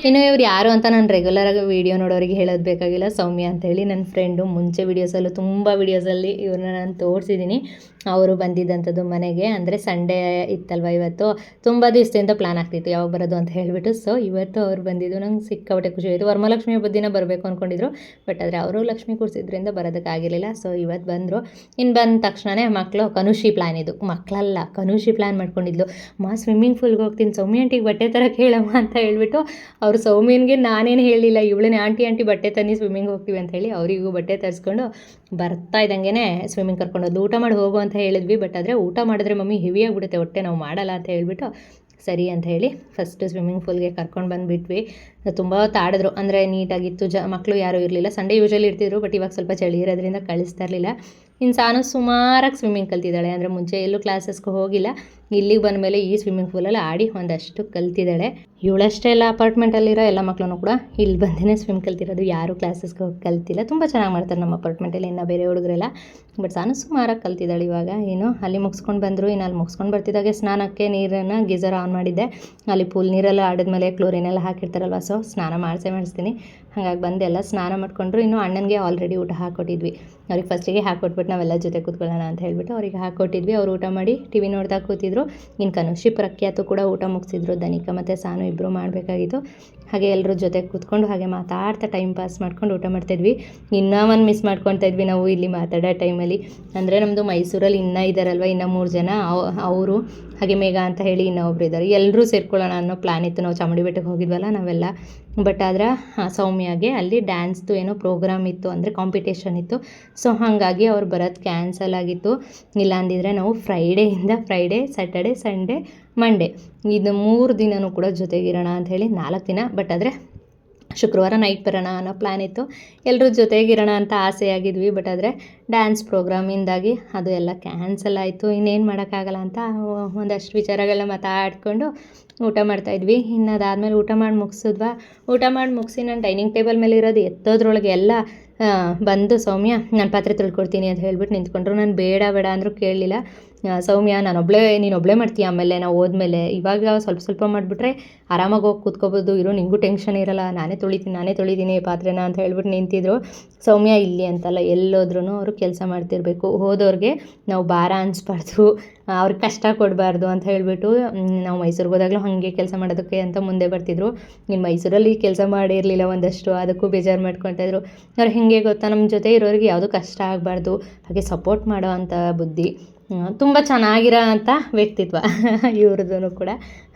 ಇನ್ನು ಇವ್ರು ಯಾರು ಅಂತ ನಾನು ರೆಗ್ಯುಲರಾಗಿ ವಿಡಿಯೋ ನೋಡೋರಿಗೆ ಹೇಳೋದು ಬೇಕಾಗಿಲ್ಲ. ಸೌಮ್ಯ ಅಂತ ಹೇಳಿ ನನ್ನ ಫ್ರೆಂಡು ಮುಂಚೆ ವಿಡಿಯೋಸಲ್ಲೂ ತುಂಬ ವಿಡಿಯೋಸಲ್ಲಿ ಇವ್ರನ್ನ ನಾನು ತೋರಿಸಿದ್ದೀನಿ. ಅವರು ಬಂದಿದ್ದಂಥದ್ದು ಮನೆಗೆ. ಅಂದರೆ ಸಂಡೇ ಇತ್ತಲ್ವ ಇವತ್ತು? ತುಂಬ ದಿವಸದಿಂದ ಪ್ಲ್ಯಾನ್ ಆಗ್ತಿತ್ತು ಯಾವಾಗ ಬರೋದು ಅಂತ ಹೇಳಿಬಿಟ್ಟು. ಸೊ ಇವತ್ತು ಅವ್ರು ಬಂದಿದ್ದು ನಂಗೆ ಸಿಕ್ಕಾಪಟ್ಟೆ ಖುಷಿ ಆಯಿತು. ವರಮಹಾಲಕ್ಷ್ಮಿ ಹಬ್ಬದ ದಿನ ಬರಬೇಕು ಅಂದ್ಕೊಂಡಿದ್ರು ಬಟ್ ಆದರೆ ಅವರು ಲಕ್ಷ್ಮಿ ಕೂರಿಸಿದ್ರಿಂದ ಬರೋದಕ್ಕಾಗಿರಲಿಲ್ಲ ಸೊ ಇವತ್ತು ಬಂದರು. ಇನ್ನು ಬಂದ ತಕ್ಷಣವೇ ಮಕ್ಕಳು ಕನುಷಿ ಪ್ಲ್ಯಾನ್ ಇದು. ಮಕ್ಕಳಲ್ಲ ಕನುಷಿ ಪ್ಲ್ಯಾನ್ ಮಾಡ್ಕೊಂಡಿದ್ಲು. ಮಾ ಸ್ವಿಮ್ಮಿಂಗ್ ಫೂಲ್ಗೆ ಹೋಗ್ತೀನಿ. ಸೌಮ್ಯ ಆಂಟಿಗೆ ಬಟ್ಟೆ ತರಕ್ಕೆ ಹೇಳಮ್ಮ ಅಂತ ಹೇಳಿಬಿಟ್ಟು ಅವರು ಸೌಮ್ಯನಿಗೆ ನಾನೇನು ಹೇಳಿಲ್ಲ ಇವಳೇ ಆಂಟಿ ಆಂಟಿ ಬಟ್ಟೆ ತನ್ನಿ ಸ್ವಿಮ್ಮಿಂಗ್ ಹೋಗ್ತೀವಿ ಅಂತ ಹೇಳಿ ಅವರಿಗೂ ಬಟ್ಟೆ ತರಿಸ್ಕೊಂಡು ಬರ್ತಾ ಇದ್ದಂಗೆ ಸ್ವಿಮ್ಮಿಂಗ್ ಕರ್ಕೊಂಡು ಊಟ ಮಾಡಿ, ಹೋಗು ಅಂತ ಹೇಳಿದ್ವಿ. ಬಟ್ ಆದರೆ ಊಟ ಮಾಡಿದ್ರೆ ಮಮ್ಮಿ ಹೆವಿ ಆಗಿಬಿಡುತ್ತೆ. ಹೊಟ್ಟೆ ನಾವು ಮಾಡಲ್ಲ ಅಂತ ಹೇಳಿಬಿಟ್ಟು ಸರಿ ಅಂತ ಹೇಳಿ ಫಸ್ಟ್ ಸ್ವಿಮ್ಮಿಂಗ್ ಪೂಲ್ಗೆ ಕರ್ಕೊಂಡು ಬಂದುಬಿಟ್ವಿ. ತುಂಬ ತಾಡಿದ್ರು. ಅಂದರೆ ನೀಟಾಗಿತ್ತು. ಜ ಮಕ್ಕಳು ಯಾರೂ ಇರಲಿಲ್ಲ. ಸಂಡೇ ಯೂಶಲಿ ಇರ್ತಿದ್ರು ಬಟ್ ಇವಾಗ ಸ್ವಲ್ಪ ಚಳಿ ಇರೋದ್ರಿಂದ ಕಳಿಸ್ತಾ ಇರಲಿಲ್ಲ. ಇನ್ನು ಸಾನು ಸುಮಾರಾಗಿ ಸ್ವಿಮ್ಮಿಂಗ್ ಕಲ್ತಿದ್ದಾಳೆ. ಅಂದರೆ ಮುಂಚೆ ಎಲ್ಲೂ ಕ್ಲಾಸಸ್ಗೆ ಹೋಗಿಲ್ಲ. ಇಲ್ಲಿಗೆ ಬಂದಮೇಲೆ ಈ ಸ್ವಿಮ್ಮಿಂಗ್ ಪೂಲಲ್ಲಿ ಆಡಿ ಒಂದಷ್ಟು ಕಲ್ತಿದ್ದಾಳೆ. ಇವಳಷ್ಟೇ ಎಲ್ಲ ಅಪಾರ್ಟ್ಮೆಂಟಲ್ಲಿರೋ ಎಲ್ಲ ಮಕ್ಕಳು ಕೂಡ ಇಲ್ಲಿ ಬಂದೇ ಸ್ವಿಮ್ ಕಲ್ತಿರೋದು. ಯಾರು ಕ್ಲಾಸಸ್ಗೆ ಹೋಗಿ ಕಲ್ತಿಲ್ಲ. ತುಂಬ ಚೆನ್ನಾಗಿ ಮಾಡ್ತಾರೆ ನಮ್ಮ ಅಪಾರ್ಟ್ಮೆಂಟಲ್ಲಿ ಇನ್ನು ಬೇರೆ ಹುಡುಗರೆಲ್ಲ. ಬಟ್ ಸಾನು ಸುಮಾರಾಗಿ ಕಲ್ತಿದ್ದಾಳೆ ಇವಾಗ. ಏನು ಅಲ್ಲಿ ಮುಗಿಸ್ಕೊಂಡು ಬಂದರು, ಇನ್ನು ಅಲ್ಲಿ ಮುಗಿಸ್ಕೊಂಡು ಬರ್ತಿದ್ದಾಗೆ ಸ್ನಾನಕ್ಕೆ ನೀರನ್ನು ಗೀಸರ್ ಆನ್ ಮಾಡಿದ್ದೆ. ಅಲ್ಲಿ ಪೂಲ್ ನೀರೆಲ್ಲ ಆಡಿದ್ಮೇಲೆ ಕ್ಲೋರಿನೆಲ್ಲ ಹಾಕಿರ್ತಾರಲ್ವ ಸೊ ಸ್ನಾನ ಮಾಡಿಸೇ ಮಾಡಿಸ್ತೀನಿ. ಹಾಗಾಗಿ ಬಂದೆಲ್ಲ ಸ್ನಾನ ಮಾಡಿಕೊಂಡ್ರು. ಇನ್ನು ಅಣ್ಣನಿಗೆ ಆಲ್ರೆಡಿ ಊಟ ಹಾಕ್ಕೊಟ್ಟಿದ್ವಿ ಅವ್ರಿಗೆ ಫಸ್ಟಿಗೆ ಹಾಕ್ಕೊಟ್ಬಿಟ್ಟು ನಾವೆಲ್ಲ ಜೊತೆ ಕೂತ್ಕೊಳ್ಳೋಣ ಅಂತ ಹೇಳ್ಬಿಟ್ಟು ಅವ್ರಿಗೆ ಹಾಕ್ಕೊಟ್ಟಿದ್ವಿ ಅವ್ರು ಊಟ ಮಾಡಿ ಟಿ ವಿ ನೋಡ್ತಾ ಕೂತಿದ್ರು. ಇನ್ನು ಕನುಷಿ ಪ್ರಖ್ಯಾತು ಕೂಡ ಊಟ ಮುಗಿಸಿದ್ರು. ದನಿಕ ಮತ್ತು ಸಾನು ಇಬ್ಬರು ಮಾಡಬೇಕಾಗಿತ್ತು. ಹಾಗೆ ಎಲ್ಲರೂ ಜೊತೆ ಕೂತ್ಕೊಂಡು ಹಾಗೆ ಮಾತಾಡ್ತಾ ಟೈಮ್ ಪಾಸ್ ಮಾಡ್ಕೊಂಡು ಊಟ ಮಾಡ್ತಾಯಿದ್ವಿ ಇನ್ನೂ ಒಂದು ಮಿಸ್ ಮಾಡ್ಕೊತಾ ಇದ್ವಿ ನಾವು ಇಲ್ಲಿ ಮಾತಾಡೋ ಟೈಮಲ್ಲಿ ಅಂದರೆ ನಮ್ಮದು ಮೈಸೂರಲ್ಲಿ ಇನ್ನೂ ಇದ್ದಾರಲ್ವ ಇನ್ನೂ ಮೂರು ಜನ ಅವರು, ಹಾಗೆ ಮೇಘ ಅಂತ ಹೇಳಿ ಇನ್ನೊಬ್ರು ಇದ್ದಾರೆ ಎಲ್ಲರೂ ಸೇರ್ಕೊಳ್ಳೋಣ ಅನ್ನೋ ಪ್ಲ್ಯಾನ್ ಇತ್ತು. ನಾವು ಚಾಮುಂಡಿ ಬೆಟ್ಟಕ್ಕೆ ಹೋಗಿದ್ವಲ್ಲ ನಾವೆಲ್ಲ. ಬಟ್ ಆದ್ರೆ ಸೌಮ್ಯಾಗೆ ಅಲ್ಲಿ ಡ್ಯಾನ್ಸ್ದು ಏನೋ ಪ್ರೋಗ್ರಾಮ್ ಇತ್ತು, ಅಂದರೆ ಕಾಂಪಿಟೇಷನ್ ಇತ್ತು. ಸೊ ಹಾಗಾಗಿ ಅವ್ರು ಬರೋದು ಕ್ಯಾನ್ಸಲ್ ಆಗಿತ್ತು. ಇಲ್ಲ ಅಂದಿದ್ರೆ ನಾವು ಫ್ರೈಡೇಯಿಂದ ಫ್ರೈಡೇ ಸ್ಯಾಟರ್ಡೆ ಸಂಡೇ ಮಂಡೇ ಇದು ಮೂರು ದಿನವೂ ಕೂಡ ಜೊತೆಗಿರೋಣ ಅಂತ ಹೇಳಿ ನಾಲ್ಕು ದಿನ ಬಟ್ ಆದರೆ ಶುಕ್ರವಾರ ನೈಟ್ ಬರೋಣ ಅನ್ನೋ ಪ್ಲ್ಯಾನ್ ಇತ್ತು. ಎಲ್ಲರೂ ಜೊತೆಗಿರೋಣ ಅಂತ ಆಸೆಯಾಗಿದ್ವಿ ಬಟ್ ಆದರೆ ಡ್ಯಾನ್ಸ್ ಪ್ರೋಗ್ರಾಮಿಂದಾಗಿ ಅದು ಎಲ್ಲ ಕ್ಯಾನ್ಸಲ್ ಆಯಿತು. ಇನ್ನೇನು ಮಾಡೋಕ್ಕಾಗಲ್ಲ ಅಂತ ಒಂದಷ್ಟು ವಿಚಾರಗಳನ್ನ ಮಾತಾಡ್ಕೊಂಡು ಊಟ ಮಾಡ್ತಾಯಿದ್ವಿ ಇನ್ನು ಅದಾದಮೇಲೆ ಊಟ ಮಾಡಿ ಮುಗಿಸಿದ್ವಾ? ಊಟ ಮಾಡಿ ಮುಗಿಸಿ ನಾನು ಡೈನಿಂಗ್ ಟೇಬಲ್ ಮೇಲೆ ಇರೋದು ಎತ್ತೋದ್ರೊಳಗೆ ಎಲ್ಲ ಬಂದು ಸೌಮ್ಯ, ನಾನು ಪಾತ್ರೆ ತೊಳ್ಕೊಡ್ತೀನಿ ಅಂತ ಹೇಳ್ಬಿಟ್ಟು ನಿಂತ್ಕೊಂಡ್ರು. ನಾನು ಬೇಡ ಬೇಡ ಅಂದರೂ ಕೇಳಲಿಲ್ಲ. ಸೌಮ್ಯ ನಾನೊಬ್ಬಳೇ ನೀನು ಒಬ್ಬಳೇ ಮಾಡ್ತೀಯ ಆಮೇಲೆ ನಾವು ಹೋದ್ಮೇಲೆ. ಇವಾಗ ಸ್ವಲ್ಪ ಸ್ವಲ್ಪ ಮಾಡಿಬಿಟ್ರೆ ಆರಾಮಾಗಿ ಹೋಗಿ ಕೂತ್ಕೋಬೋದು. ಇರೋ, ನಿಂಗೂ ಟೆನ್ಷನ್ ಇರಲ್ಲ. ನಾನೇ ತೊಳಿತೀನಿ ನಾನೇ ತೊಳಿತೀನಿ ಪಾತ್ರೆನ ಅಂತ ಹೇಳ್ಬಿಟ್ಟು ನಿಂತಿದ್ರು. ಸೌಮ್ಯ ಇಲ್ಲಿ ಅಂತಲ್ಲ ಎಲ್ಲೋದ್ರೂ ಅವರು ಕೆಲಸ ಮಾಡ್ತಿರ್ಬೇಕು. ಹೋದವ್ರಿಗೆ ನಾವು ಭಾರ ಅನ್ಸ್ಬಾರ್ದು. ಅವ್ರಿಗೆ ಕಷ್ಟ ಕೊಡಬಾರ್ದು ಅಂತ ಹೇಳಿಬಿಟ್ಟು ನಾವು ಮೈಸೂರಿಗೆ ಹೋದಾಗಲೂ ಹಾಗೆ ಕೆಲಸ ಮಾಡೋದಕ್ಕೆ ಅಂತ ಮುಂದೆ ಬರ್ತಿದ್ರು. ನೀನು ಮೈಸೂರಲ್ಲಿ ಕೆಲಸ ಮಾಡಿರಲಿಲ್ಲ ಒಂದಷ್ಟು, ಅದಕ್ಕೂ ಬೇಜಾರು ಮಾಡ್ಕೊತಾಯಿದ್ರು ಅವ್ರು ಹೇಗೆ ಗೊತ್ತಾ ನಮ್ಮ ಜೊತೆ ಇರೋರಿಗೆ ಯಾವುದೂ ಕಷ್ಟ ಆಗಬಾರ್ದು. ಹಾಗೆ ಸಪೋರ್ಟ್ ಮಾಡೋ ಅಂತ ಬುದ್ಧಿ. ತುಂಬ ಚೆನ್ನಾಗಿರೋ ಅಂಥ ವ್ಯಕ್ತಿತ್ವ ಇವ್ರದ್ದು ಕೂಡ.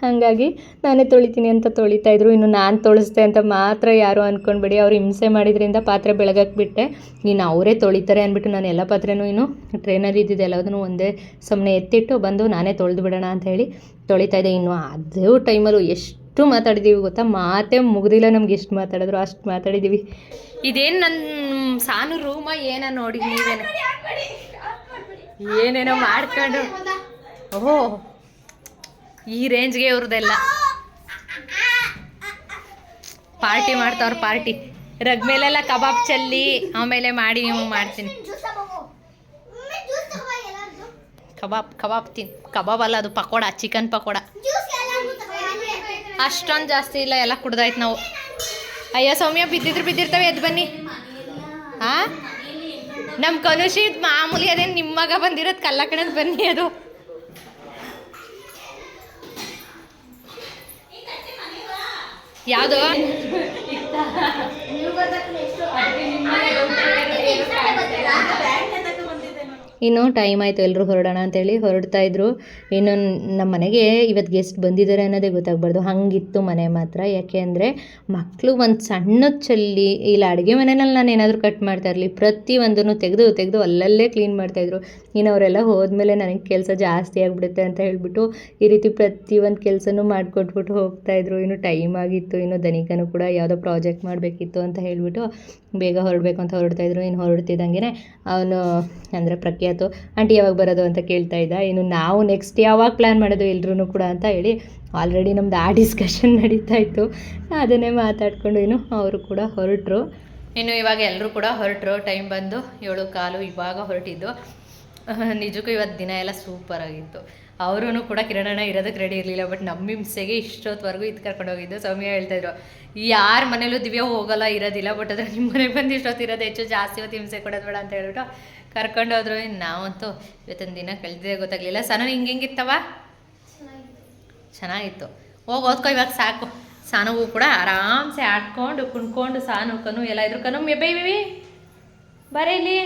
ಹಾಗಾಗಿ ನಾನೇ ತೊಳಿತೀನಿ ಅಂತ ತೊಳಿತಾ ಇದ್ರು, ಇನ್ನು ನಾನು ತೊಳಿಸ್ದೆ ಅಂತ ಮಾತ್ರ ಯಾರು ಅಂದ್ಕೊಂಡ್ಬಿಡಿ ಅವ್ರು ಹಿಂಸೆ ಮಾಡಿದ್ರಿಂದ ಪಾತ್ರೆ ಬೆಳಗಕ್ಕೆ ಬಿಟ್ಟೆ. ಇನ್ನು ಅವರೇ ತೊಳಿತಾರೆ ಅಂದ್ಬಿಟ್ಟು ನಾನು ಎಲ್ಲ ಪಾತ್ರೆನೂ ಇನ್ನು ಟ್ರೈನಲ್ಲಿ ಇದ್ದಿದ್ದು ಎಲ್ಲದನ್ನು ಒಂದೇ ಸಮನೆ ಎತ್ತಿಟ್ಟು ಬಂದು ನಾನೇ ತೊಳೆದು ಬಿಡೋಣ ಅಂತ ಹೇಳಿ ತೊಳಿತಾ ಇದ್ದೆ. ಇನ್ನು ಅದೇ ಟೈಮಲ್ಲೂ ಎಷ್ಟು ಮಾತಾಡಿದ್ದೀವಿ ಗೊತ್ತಾ? ಮಾತೇ ಮುಗ್ದಿಲ್ಲ ನಮ್ಗೆ ಎಷ್ಟು ಮಾತಾಡಿದ್ರು, ಅಷ್ಟು ಮಾತಾಡಿದ್ದೀವಿ ಇದೇನು ನನ್ನ ಸಾನು ರೂಮ ಏನೋ ನೋಡಿ ಏನೇನೋ ಮಾಡ್ಕೊಂಡು. ಓಹೋ. ಈ ರೇಂಜ್ಗೆ ಇವ್ರದ್ದೆಲ್ಲ ಪಾರ್ಟಿ ಮಾಡ್ತಾವ್ರ ಪಾರ್ಟಿ. ರಗ್ ಮೇಲೆಲ್ಲ ಕಬಾಬ್ ಚಲ್ಲಿ, ಆಮೇಲೆ ಮಾಡಿ ನಿಮಗೆ ಮಾಡ್ತೀನಿ. ಕಬಾಬ್ ಕಬಾಬ್ ತಿನ್, ಕಬಾಬ್ ಅಲ್ಲ ಅದು ಪಕೋಡ, ಚಿಕನ್ ಪಕೋಡ. ಅಷ್ಟೊಂದು ಜಾಸ್ತಿ ಇಲ್ಲ, ಎಲ್ಲ ಕುಡ್ದಾಯ್ತು ನಾವು. ಅಯ್ಯ ಸೌಮ್ಯ, ಬಿದ್ದಿದ್ರು ಬಿದ್ದಿರ್ತವೆ ಎದ್ದು ಬನ್ನಿ. ಹಾ ನಮ್ಮ ಕನುಷಿ ಮಾಮೂಲಿ ಅದೇ ನಿಮ್ಮ ಮಗ ಬಂದಿರೋದು ಕಲ್ಲ ಕಣದ್ ಬನ್ನಿ ಅದು. ಯಾವುದು? ಇನ್ನು ಟೈಮ್ ಆಯಿತು ಎಲ್ಲರೂ ಹೊರಡೋಣ ಅಂತೇಳಿ ಹೊರಡ್ತಾ ಇದ್ರು. ಇನ್ನು ನಮ್ಮ ಮನೆಗೆ ಇವತ್ತು ಗೆಸ್ಟ್ ಬಂದಿದ್ದಾರೆ ಅನ್ನೋದೇ ಗೊತ್ತಾಗಬಾರ್ದು. ಹಂಗಿತ್ತು ಮನೆ ಮಾತ್ರ. ಯಾಕೆ ಅಂದರೆ ಮಕ್ಕಳು ಒಂದು ಸಣ್ಣ ಚಲ್ಲಿ, ಇಲ್ಲ ಅಡುಗೆ ಮನೆಯಲ್ಲಿ ನಾನು ಏನಾದರೂ ಕಟ್ ಮಾಡ್ತಾ ಇರಲಿ, ಪ್ರತಿಯೊಂದನ್ನು ತೆಗೆದು ತೆಗೆದು ಅಲ್ಲಲ್ಲೇ ಕ್ಲೀನ್ ಮಾಡ್ತಾಯಿದ್ರು ಇನ್ನು ಅವರೆಲ್ಲ ಹೋದ್ಮೇಲೆ ನನಗೆ ಕೆಲಸ ಜಾಸ್ತಿ ಆಗಿಬಿಡುತ್ತೆ ಅಂತ ಹೇಳಿಬಿಟ್ಟು ಈ ರೀತಿ ಪ್ರತಿಯೊಂದು ಕೆಲಸನೂ ಮಾಡಿಕೊಟ್ಬಿಟ್ಟು ಹೋಗ್ತಾಯಿದ್ರು ಇನ್ನು ಟೈಮ್ ಆಗಿತ್ತು, ಇನ್ನು ದನಿಕನು ಕೂಡ ಯಾವುದೋ ಪ್ರಾಜೆಕ್ಟ್ ಮಾಡಬೇಕಿತ್ತು ಅಂತ ಹೇಳಿಬಿಟ್ಟು ಬೇಗ ಹೊರಡಬೇಕು ಅಂತ ಹೊರಡ್ತಾಯಿದ್ರು ಇನ್ನು ಹೊರಡ್ತಿದ್ದಂಗೆ ಅವನು ಅಂದರೆ ಪ್ರಖ್ಯಾತು ಆಂಟಿ, ಯಾವಾಗ ಬರೋದು ಅಂತ ಕೇಳ್ತಾ ಇದ್ದ. ಇನ್ನು ನಾವು ನೆಕ್ಸ್ಟ್ ಯಾವಾಗ ಪ್ಲ್ಯಾನ್ ಮಾಡೋದು ಎಲ್ಲರೂ ಕೂಡ ಅಂತ ಹೇಳಿ ಆಲ್ರೆಡಿ ನಮ್ದು ಆ ಡಿಸ್ಕಷನ್ (laughs) ನಡೀತಾ ಇತ್ತು. ಅದನ್ನೇ ಮಾತಾಡ್ಕೊಂಡು ಇನ್ನು ಅವರು ಕೂಡ ಹೊರಟರು. ಇನ್ನು ಇವಾಗ ಎಲ್ಲರೂ ಕೂಡ ಹೊರಟರು. ಟೈಮ್ ಬಂದು ಏಳು ಕಾಲು ಇವಾಗ ಹೊರಟಿದ್ದು. (laughs) ನಿಜಕ್ಕೂ ಇವತ್ತು ದಿನ ಎಲ್ಲ ಸೂಪರ್ ಆಗಿತ್ತು. ಅವರೂ ಕೂಡ ಕಿರಣಣ್ಣ ಇರೋದಕ್ಕೆ ರೆಡಿ ಇರಲಿಲ್ಲ ಬಟ್ ನಮ್ಮ ಹಿಂಸೆಗೆ ಇಷ್ಟೊತ್ತವರೆಗೂ ಇದು ಕರ್ಕೊಂಡು ಹೋಗಿದ್ದು ಹೇಳ್ತಾ ಹೇಳ್ತಾಯಿದ್ರು ಯಾರ ಮನೇಲೂ ದಿವ್ಯ ಹೋಗಲ್ಲ, ಇರೋದಿಲ್ಲ ಬಟ್ ಅದ್ರ ನಿಮ್ಮ ಮನೆಗೆ ಬಂದು ಇಷ್ಟೊತ್ತು ಇರೋದು ಹೆಚ್ಚು ಜಾಸ್ತಿ ಹೊತ್ತು ಹಿಂಸೆ ಕೊಡೋದು ಬೇಡ ಅಂತ ಹೇಳ್ಬಿಟ್ಟು ಕರ್ಕೊಂಡು ಹೋದ್ರು ನಾವಂತೂ ಇವತ್ತಿನ ದಿನ ಕಳೆದಿದೆ ಗೊತ್ತಾಗ್ಲಿಲ್ಲ. ಸಣ್ಣ ಹಿಂಗೆ ಹೆಂಗಿತ್ತವ ಚೆನ್ನಾಗಿತ್ತು. ಹೋಗಿ ಓದ್ಕೊ ಇವಾಗ ಸಾಕು. ಸಾನುಗೂ ಕೂಡ ಆರಾಮ್ಸೆ ಆಡ್ಕೊಂಡು ಕುಣ್ಕೊಂಡು ಸಾನು ಕನು ಎಲ್ಲ ಇದ್ರು. ಕನು ಬೈವಿ ಬರೀ ಇಲ್ಲಿ.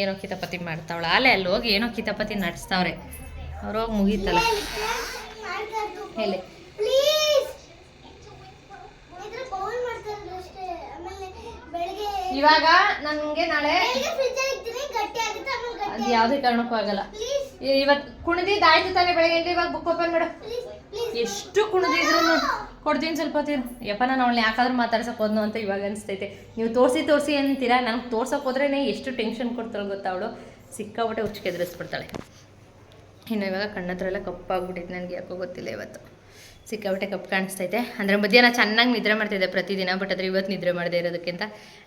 ಏನೋ ಕಿತಪತಿ ಮಾಡ್ತಾವಳ. ಅಲ್ಲೇ ಅಲ್ಲಿ ಹೋಗಿ ಏನೋ ಕಿತಪತಿ ನಡೆಸ್ತಾವ್ರೆ. ಅವ್ರು ಹೋಗಿ ಮುಗೀತಲ್ಲ. ಹೇಳಿ ಇವಾಗ ನನಗೆ ನಾಳೆ ಅದು ಯಾವುದೇ ಕಾರಣಕ್ಕೂ ಆಗಲ್ಲ. ಇವತ್ ಇವತ್ತು ಕುಣಿದಿದ್ದಾಯ್ತು ತಾನೇ ಬೆಳಗ್ಗೆ ಇವಾಗ ಬುಕ್ ಓಪನ್ ಮಾಡು. ಎಷ್ಟು ಕುಣಿದಿದ್ರು ಕೊಡ್ತೀನಿ ಸ್ವಲ್ಪ ಹೊತ್ತಿರು ಯಪ್ಪ ನಾನು ಅವಳನ್ನ ಯಾಕಾದ್ರೂ ಮಾತಾಡ್ಸಕ್ ಹೋದ್ನು ಅಂತ ಇವಾಗ ಅನಿಸ್ತೈತೆ. ನೀವು ತೋರಿಸಿ ತೋರಿಸಿ ಅಂತೀರಾ? ನನಗೆ ತೋರ್ಸಕ್ಕೆ ಹೋದ್ರೇ ಎಷ್ಟು ಟೆನ್ಷನ್ ಕೊಡ್ತಾಳೆ ಗೊತ್ತಾ ಅವಳು? ಸಿಕ್ಕಾಬಿಟ್ಟೆ ಹುಚ್ಚಿಗೆ ಎದುರಿಸ್ಬಿಡ್ತಾಳೆ. ಇನ್ನು ಇವಾಗ ಕಣ್ಣತ್ರ ಎಲ್ಲ ಕಪ್ಪಾಗ್ಬಿಟ್ಟಿತ್ತು ನನಗೆ ಯಾಕೋ ಗೊತ್ತಿಲ್ಲ ಇವತ್ತು. ಸಿಕ್ಕಾಬಿಟ್ಟೆ ಕಪ್ಪು ಕಾಣಿಸ್ತೈತೆ. ಅಂದರೆ ಮಧ್ಯಾಹ್ನ ಚೆನ್ನಾಗಿ ನಿದ್ರೆ ಮಾಡ್ತಿದ್ದೆ ಪ್ರತಿದಿನ ಬಟ್ ಆದರೆ ಇವತ್ತು ನಿದ್ರೆ ಮಾಡದೇ ಇರೋದಕ್ಕಿಂತ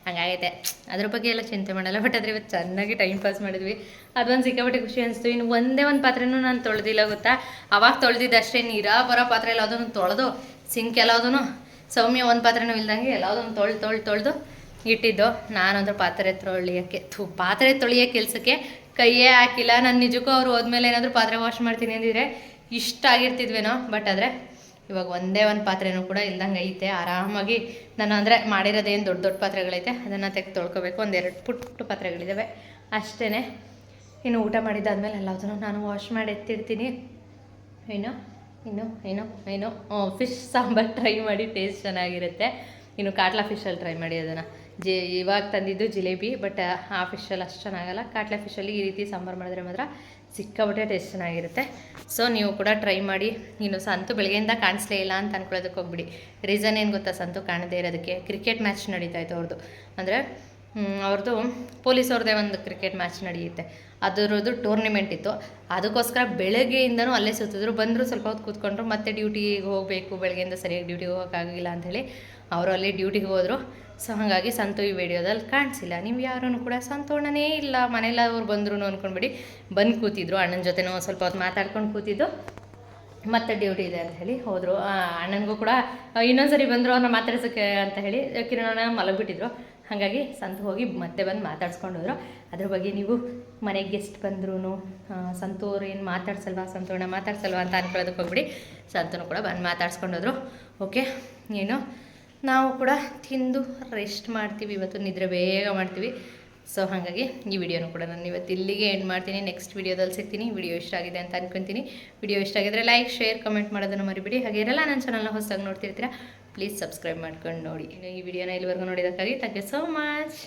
ಹಂಗಾಗೈತೆ. ಅದ್ರ ಬಗ್ಗೆ ಎಲ್ಲ ಚಿಂತೆ ಮಾಡಲ್ಲ ಬಟ್ ಆದರೆ ಇವತ್ತು ಚೆನ್ನಾಗಿ ಟೈಮ್ ಪಾಸ್ ಮಾಡಿದ್ವಿ. ಅದೊಂದು ಸಿಕ್ಕಾಬಿಟ್ಟೆ ಖುಷಿ ಅನಿಸ್ತು. ಇನ್ನು ಒಂದೇ ಒಂದು ಪಾತ್ರೆನೂ ನಾನು ತೊಳೆದಿಲ್ಲ, ಗೊತ್ತಾ? ಅವಾಗ ತೊಳೆದಿದ್ದು ಅಷ್ಟೇ ನೀರಾ ಬರೋ ಪಾತ್ರೆ ಎಲ್ಲದನ್ನು ತೊಳೆದು ಸಿಂಕ್ ಎಲ್ಲದೂ ಸೌಮ್ಯ ಒಂದು ಪಾತ್ರೆನೂ ಇಲ್ದಂಗೆ ಎಲ್ಲದನ್ನು ತೊಳೆದು ತೊಳೆದು ತೊಳೆದು ಇಟ್ಟಿದ್ದು. ನಾನಂದ್ರೆ ಪಾತ್ರೆ ತೊಳಿಯೋಕ್ಕೆ, ಥೂ, ಪಾತ್ರೆ ತೊಳೆಯೋ ಕೆಲಸಕ್ಕೆ ಕೈಯೇ ಹಾಕಿಲ್ಲ. ನಾನು ನಿಜಕ್ಕೂ ಅವ್ರು ಹೋದ್ಮೇಲೆ ಏನಾದರೂ ಪಾತ್ರೆ ವಾಶ್ ಮಾಡ್ತೀನಿ ಅಂದಿದ್ರೆ ಇಷ್ಟ ಆಗಿರ್ತಿದ್ವೇನೋ ಬಟ್ ಆದರೆ ಇವಾಗ ಒಂದೇ ಒಂದು ಪಾತ್ರೆನೂ ಕೂಡ ಇಲ್ದಂಗೆ ಐತೆ. ಆರಾಮಾಗಿ ನಾನು ಅಂದರೆ ಮಾಡಿರೋದೇನು ದೊಡ್ಡ ದೊಡ್ಡ ಪಾತ್ರೆಗಳೈತೆ, ಅದನ್ನು ತೆಗೆದು ತೊಳ್ಕೊಬೇಕು. ಒಂದೆರಡು ಪುಟ್ಟ ಪಾತ್ರೆಗಳಿದ್ದಾವೆ ಅಷ್ಟೇ ಇನ್ನು ಊಟ ಮಾಡಿದ್ದಾದ್ಮೇಲೆ ಎಲ್ಲದನ್ನು ನಾನು ವಾಶ್ ಮಾಡಿ ಎತ್ತಿರ್ತೀನಿ ಏನು ಇನ್ನು ಏನು ಏನು. ಫಿಶ್ ಸಾಂಬಾರು ಟ್ರೈ ಮಾಡಿ ಟೇಸ್ಟ್ ಚೆನ್ನಾಗಿರುತ್ತೆ. ಇನ್ನು ಕಾಟ್ಲಾ ಫಿಶಲ್ಲಿ ಟ್ರೈ ಮಾಡಿ ಅದನ್ನು. ಜಿ, ಇವಾಗ ತಂದಿದ್ದು ಜಿಲೇಬಿ ಬಟ್ ಆ ಫಿಶಲ್ಲಿ ಅಷ್ಟು ಚೆನ್ನಾಗಲ್ಲ. ಕಾಟ್ಲಾ ಫಿಶಲ್ಲಿ ಈ ರೀತಿ ಸಾಂಬಾರು ಮಾಡಿದ್ರೆ ಮಾತ್ರ ಸಿಕ್ಕಾಪಟ್ಟೆ ಟೇಸ್ಟ್ ಚೆನ್ನಾಗಿರುತ್ತೆ. ಸೊ ನೀವು ಕೂಡ ಟ್ರೈ ಮಾಡಿ. ನೀನು ಸಂತು ಬೆಳಗ್ಗೆಯಿಂದ ಕಾಣಿಸ್ಲೇ ಇಲ್ಲ ಅಂತ ಅಂದ್ಕೊಳ್ಳೋದಕ್ಕೆ ಹೋಗ್ಬಿಡಿ. ರೀಸನ್ ಏನು ಗೊತ್ತಾ ಸಂತು? ಕಾಣದೇ ಇರೋದಕ್ಕೆ. ಕ್ರಿಕೆಟ್ ಮ್ಯಾಚ್ ನಡೀತಾ ಇತ್ತು ಅವ್ರದ್ದು ಅಂದರೆ ಅವ್ರದ್ದು ಪೊಲೀಸ್ ಅವ್ರದ್ದೇ ಒಂದು ಕ್ರಿಕೆಟ್ ಮ್ಯಾಚ್ ನಡೆಯುತ್ತೆ ಅದರದ್ದು ಟೂರ್ನಿಮೆಂಟ್ ಇತ್ತು. ಅದಕ್ಕೋಸ್ಕರ ಬೆಳಗ್ಗೆಯಿಂದನೂ ಅಲ್ಲೇ ಸುತ್ತಿದ್ರು. ಬಂದರು ಸ್ವಲ್ಪ ಹೊತ್ತು ಕೂತ್ಕೊಂಡ್ರು. ಮತ್ತೆ ಡ್ಯೂಟಿಗೆ ಹೋಗಬೇಕು. ಬೆಳಗ್ಗೆಯಿಂದ ಸರಿಯಾಗಿ ಡ್ಯೂಟಿಗೆ ಹೋಗೋಕ್ಕಾಗಿಲ್ಲ ಅಂಥೇಳಿ ಅವರು ಅಲ್ಲಿ ಡ್ಯೂಟಿಗೆ ಹೋದರು. ಸೊ ಹಾಗಾಗಿ ಸಂತು ಈ ವಿಡಿಯೋದಲ್ಲಿ ಕಾಣಿಸಿಲ್ಲ. ನೀವು ಯಾರೂ ಕೂಡ ಸಂತೋಣನೇ ಇಲ್ಲ. ಮನೇಲಿ ಅವ್ರು ಬಂದ್ರು ಅಂದ್ಕೊಂಡ್ಬಿಡಿ ಬಂದು ಕೂತಿದ್ರು. ಅಣ್ಣನ ಜೊತೆನೂ ಸ್ವಲ್ಪ ಹೊತ್ತು ಮಾತಾಡ್ಕೊಂಡು ಕೂತಿದ್ದು. ಮತ್ತೆ ಡ್ಯೂಟಿ ಇದೆ ಅಂತ ಹೇಳಿ ಹೋದರು. ಅಣ್ಣನಿಗೂ ಕೂಡ ಇನ್ನೊಂದ್ಸರಿ ಬಂದರು. ಅವ್ರನ್ನ ಮಾತಾಡ್ಸೋಕ್ಕೆ ಅಂತ ಹೇಳಿ ಕಿರಣನ ಮಲಗಿಬಿಟ್ಟಿದ್ರು. ಹಾಗಾಗಿ ಸಂತು ಹೋಗಿ ಮತ್ತೆ ಬಂದು ಮಾತಾಡ್ಸ್ಕೊಂಡು ಹೋದ್ರು. ಅದ್ರ ಬಗ್ಗೆ ನೀವು ಮನೆಗೆ ಗೆಸ್ಟ್ ಬಂದ್ರೂ ಸಂತು ಅವ್ರು ಏನು ಮಾತಾಡ್ಸಲ್ವಾ? ಸಂತೋಣ ಮಾತಾಡ್ಸಲ್ವಾ ಅಂತ ಅನ್ಕೊಳ್ಳೋದಕ್ಕೆ ಹೋಗ್ಬಿಡಿ. ಸಂತನು ಕೂಡ ಬಂದು ಮಾತಾಡ್ಸ್ಕೊಂಡು ಹೋದ್ರು. ಓಕೆ ಏನು? ನಾವು ಕೂಡ ತಿಂದು ರೆಸ್ಟ್ ಮಾಡ್ತೀವಿ. ಇವತ್ತು ನಿದ್ರೆ ಬೇಗ ಮಾಡ್ತೀವಿ. ಸೊ ಹಾಗಾಗಿ ಈ ವಿಡಿಯೋನು ಕೂಡ ನಾನು ಇವತ್ತು ಇಲ್ಲಿಗೆ ಎಂಡ್ ಮಾಡ್ತೀನಿ. ನೆಕ್ಸ್ಟ್ ವಿಡಿಯೋದಲ್ಲಿ ಸಿಗ್ತೀನಿ. ವಿಡಿಯೋ ಇಷ್ಟ ಆಗಿದೆ ಅಂತ ಅನ್ಕೊಂತೀನಿ. ವಿಡಿಯೋ ಇಷ್ಟ ಆಗಿದ್ರೆ ಲೈಕ್ ಶೇರ್ ಕಮೆಂಟ್ ಮಾಡೋದನ್ನು ಮರಿಬಿಡಿ. ಹಾಗೆ ಇರಲ್ಲ ನನ್ನ ಚಾನಲ್ನ ಹೊಸದಾಗಿ ನೋಡ್ತಿರ್ತೀರಾ ಪ್ಲೀಸ್ ಸಬ್ಸ್ಕ್ರೈಬ್ ಮಾಡ್ಕೊಂಡು ನೋಡಿ. ಈ ವಿಡಿಯೋನ ಇಲ್ಲಿವರೆಗೂ ನೋಡಿದ್ದಕ್ಕಾಗಿ ಥ್ಯಾಂಕ್ ಯು ಸೋ ಮಚ್